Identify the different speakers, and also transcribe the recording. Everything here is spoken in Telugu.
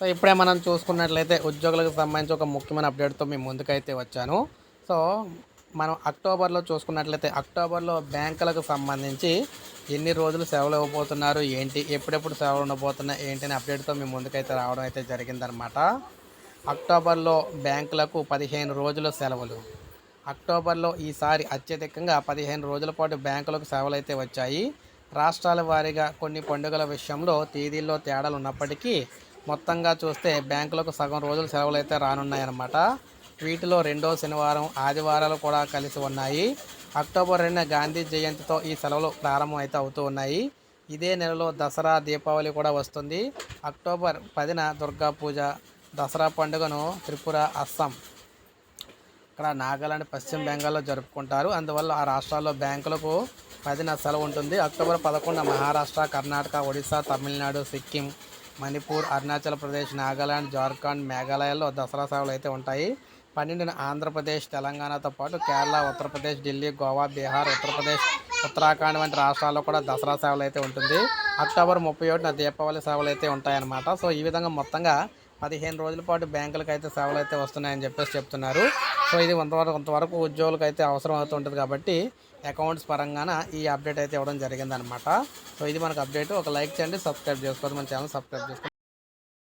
Speaker 1: సో ఇప్పుడే మనం చూసుకున్నట్లయితే ఉద్యోగులకు సంబంధించి ఒక ముఖ్యమైన అప్డేట్తో మీ ముందుకైతే వచ్చాను. సో మనం అక్టోబర్లో చూసుకున్నట్లయితే అక్టోబర్లో బ్యాంకులకు సంబంధించి ఎన్ని రోజులు సెలవులు ఇవ్వబోతున్నారు ఏంటి ఎప్పుడెప్పుడు సెలవులు ఉండబోతున్నాయి ఏంటి అనే అప్డేట్తో మీ ముందుకైతే రావడం అయితే జరిగిందనమాట అక్టోబర్లో బ్యాంకులకు పదిహేను రోజుల సెలవులు. అక్టోబర్లో ఈసారి అత్యధికంగా పదిహేను రోజుల పాటు బ్యాంకులకు సెలవులు అయితే వచ్చాయి. రాష్ట్రాల వారీగా కొన్ని పండుగల విషయంలో తేదీల్లో తేడాలు ఉన్నప్పటికీ మొత్తంగా చూస్తే బ్యాంకులకు సగం రోజులు సెలవులు అయితే రానున్నాయన్నమాట. వీటిలో రెండో శనివారం ఆదివారాలు కూడా కలిసి ఉన్నాయి. అక్టోబర్ రెండున గాంధీ జయంతితో ఈ సెలవులు ప్రారంభం అయితే అవుతూ ఉన్నాయి. ఇదే నెలలో దసరా దీపావళి కూడా వస్తుంది. అక్టోబర్ పదిన దుర్గా పూజ దసరా పండుగను త్రిపుర అస్సాం ఇక్కడ నాగాలాండ్ పశ్చిమ బెంగాల్లో జరుపుకుంటారు. అందువల్ల ఆ రాష్ట్రాల్లో బ్యాంకులకు పదిన సెలవు ఉంటుంది. అక్టోబర్ పదకొండున మహారాష్ట్ర కర్ణాటక ఒడిశా తమిళనాడు సిక్కిం మణిపూర్ అరుణాచల్ ప్రదేశ్ నాగాలాండ్ జార్ఖండ్ మేఘాలయాల్లో దసరా సేవలు అయితే ఉంటాయి. పన్నెండున ఆంధ్రప్రదేశ్ తెలంగాణతో పాటు కేరళ ఉత్తరప్రదేశ్ ఢిల్లీ గోవా బీహార్ ఉత్తరప్రదేశ్ ఉత్తరాఖండ్ వంటి రాష్ట్రాల్లో కూడా దసరా సేవలు అయితే ఉంటుంది. అక్టోబర్ ముప్పై ఒకటిన దీపావళి సేవలు అయితే ఉంటాయన్నమాట. సో ఈ విధంగా మొత్తంగా పదిహేను రోజుల పాటు బ్యాంకులకు అయితే సేవలు అయితే వస్తున్నాయని చెప్పేసి చెప్తున్నారు. సో ఇది కొంతవరకు కొంతవరకు ఉద్యోగులకు అయితే అవసరం అవుతుంటుంది కాబట్టి అకౌంట్స్ పరంగాన ఈ అప్డేట్ అయితే ఇవ్వడం జరిగిందనమాట సో ఇది మనకు అప్డేట్. ఒక లైక్ చేయండి సబ్స్క్రైబ్ చేసుకోవద్దు మన ఛానల్ సబ్స్క్రైబ్ చేసుకోండి.